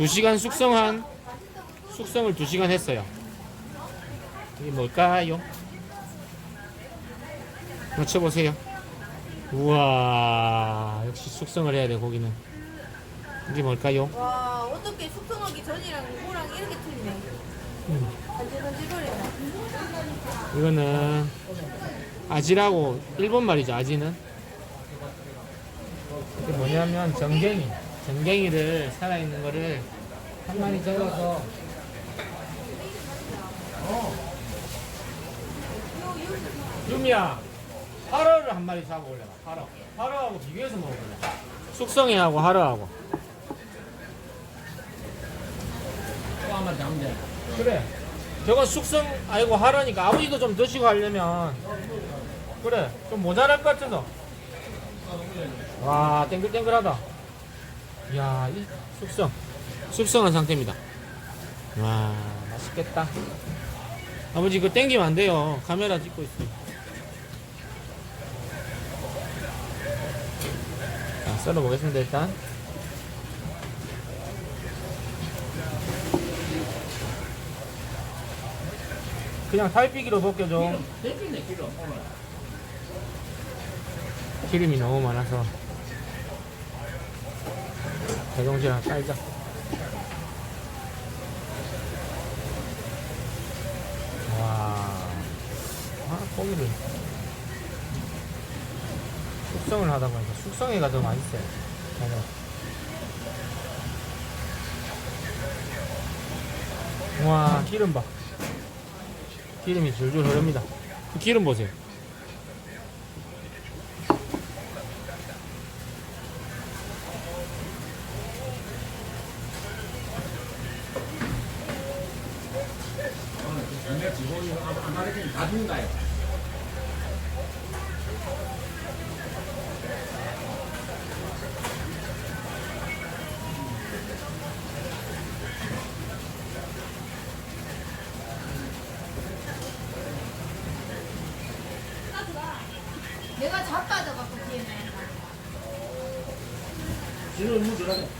2시간 숙성한 숙성을 2시간 했어요. 이게 뭘까요? 맞춰보세요. 우와, 역시 숙성을 해야 돼, 고기는. 이게 뭘까요? 와 어떻게 숙성하기 전이랑 이거랑 이렇게 틀리네 음, 이거는 아지라고 일본 말이죠, 아지는. 이게 뭐냐면 정갱이. 정갱이를 살아있는 거를 한 마리 잡아서. 유미야 하러를 한 마리 잡아올래 하러 하러하고 비교해서 먹어볼래. 숙성이하고 하러하고. 또 한번 돼. 그래. 저건 숙성 아니고 하러니까 아버지도 좀 드시고 하려면. 그래. 좀 모자랄 것 같아서. 와 땡글땡글하다 이야 이 숙성 숙성한 상태입니다 와 맛있겠다 아버지 그거 땡기면 안 돼요 카메라 찍고 있어요 자 썰어 보겠습니다 일단 그냥 탈피기로 벗겨줘. 기름이 너무 많아서 하나 깔자. 와 아, 고기를 숙성을 하다 보니까 숙성회가 더 맛있어요. 저는. 와 기름 봐. 기름이 줄줄 흐릅니다. 그 기름 보세요 다 죽는다요. 내가 자빠져갖고 뒤에는 지는 무 들어가.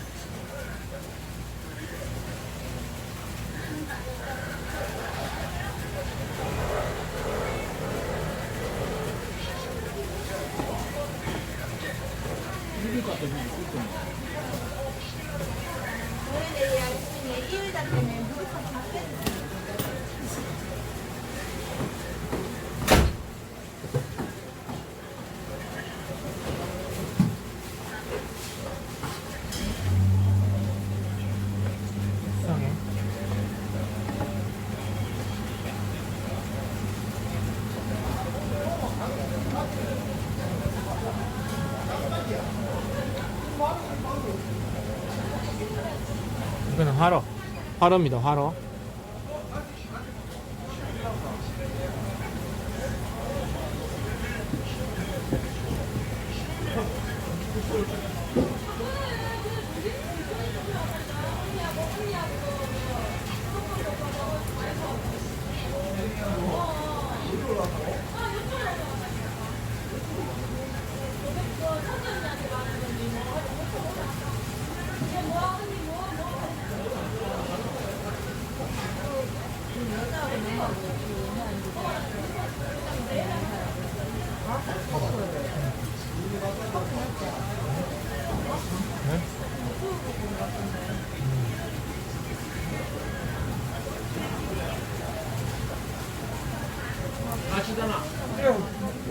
이럴 것 같아, 뭐. 너네들 아침에 일다 때문에 무조건 잡겠네 숙 이거는 화로. 화로입니다 화로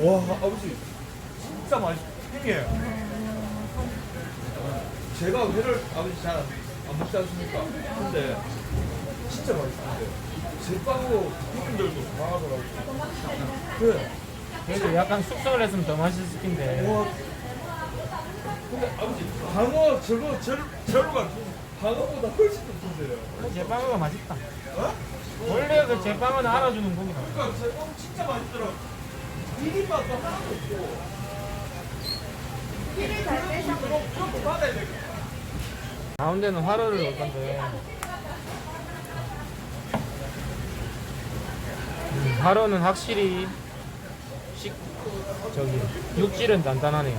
와 아버지. 진짜 맛있 형님 제가 회를 아버지 잘 안 먹지 않습니까? 근데 진짜 맛있는데. 제빵으로 형님들도 좋아하더라고요. 그래 그래도 약간 숙성을 했으면 더 맛있을 텐데. 와 근데 아버지 방어 저거 절, 절로가 방어보다 훨씬 더 좋은데요? 제빵어가 맛있다. 어? 원래 그 제빵어는 알아주는 고기다 그러니까 제빵 진짜 맛있더라고. 비린맛도 하나도 없고. 피를 잘 빼서 그럼 뭐 받아야 되겠다 가운데는 화로를 넣을 건데. 음, 화로는 확실히 식? 저기 육질은 단단하네요.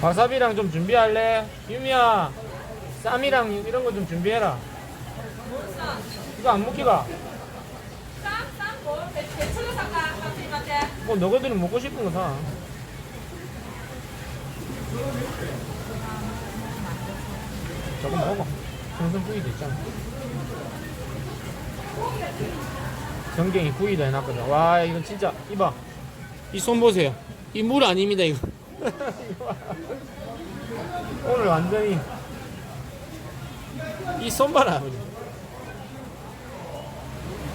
와사비랑 좀 준비할래? 유미야 쌈이랑 이런 거 좀 준비해라. 이거 안 먹기가? 맞대. 뭐 너희들이 먹고 싶은 거사. 조금 먹어 생선 구이도 있잖아 전갱이 구이도 해놨거든. 와 이건 진짜 이봐. 이 손 보세요. 이 물 아닙니다 이거. 오늘 완전히 이 손 봐라 아버지.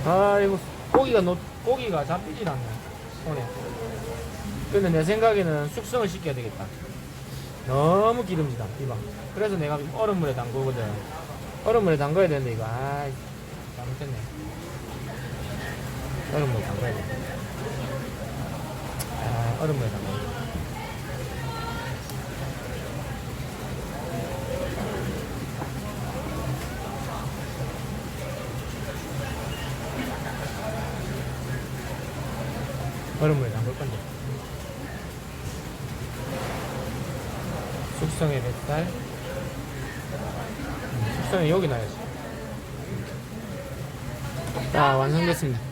아 이거 고기가 놓, 고기가 잡히질 않네 손에. 근데 내 생각에는 숙성을 시켜야 되겠다. 너무 기름지다 이봐. 그래서 내가 얼음물에 담그거든. 얼음물에 담가야 되는데 이거. 아 잘못했네 얼음물에 담가야 돼. 아, 얼음물에 담가야 돼 얼음물에 담글 건데. 숙성의 뱃살. 음, 숙성이 여기 나야지 자 완성됐습니다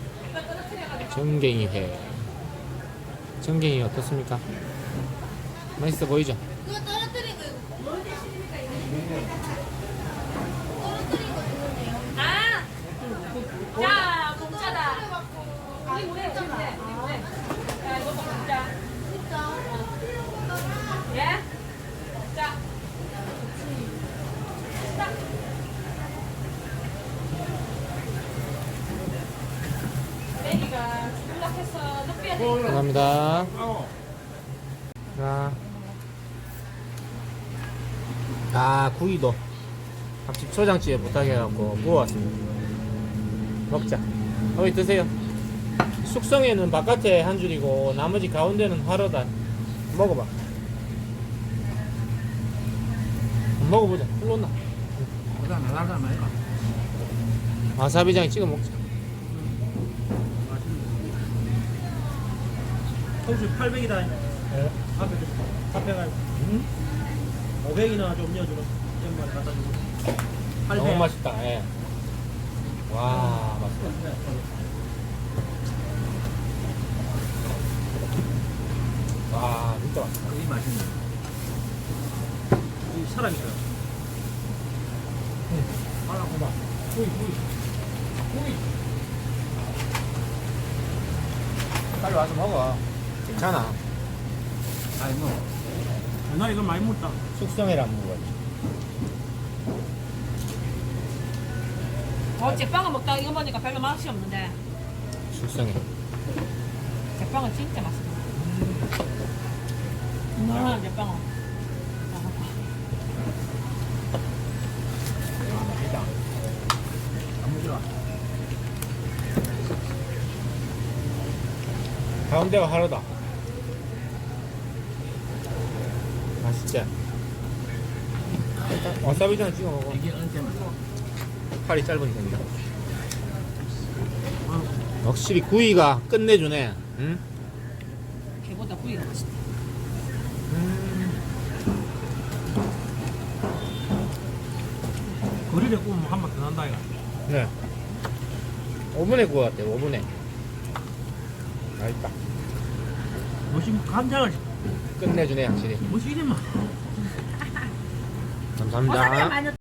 전갱이 회 전갱이 어떻습니까? 맛있어 보이죠? 그거? 떨어뜨린 거 있는데요. 아! 자, 공짜다. 우리 물에 우리 물에 우리 물에. 자, 이거 공짜. 진짜? 예? 자. 자. 애기가 연락해서 늦게 돼. 감사합니다. 자. 아 구이도. 밥집 초장집에 부탁해갖고 구워왔습니다. 먹자. 어이 드세요. 숙성에는 바깥에 한 줄이고 나머지 가운데는 화로다. 먹어봐. 먹어보자. 말까. 와사비장 찍어 먹자 통수 800이다. 네. 앞에 좀 앞에 가. 500이나 좀 넣어주고 이런 갖다 주고. 800. 너무 맛있다 예. 와 맛있다 와 진짜 맛있다 이 맛있네. 이 사람 있어. 하나 봐봐 구이 구이 구이 빨리 와서 먹어 괜찮아 아이 뭐. 나 이거 많이 먹다. 숙성이랑 먹어야지 어, 제빵을 먹다가 이거 먹으니까 별로 맛이 없는데 숙성이 제빵은 진짜 맛있어. 음, 제빵은. 아 맛있다. 너무 좋아. 가운데가 하루다 맛있지? 와사비장 찍어 먹어 이게 언제 맛? 팔이 짧으니 됩니다 확실히 구이가 끝내주네 응? 걔보다 구이가 맛있다. 거리를 구우면 한번 더 난다 이거. 네 5분에 구웠대 5분에 맛있다 뭐시 간장을 끝내주네 확실히 뭐시. 감사합니다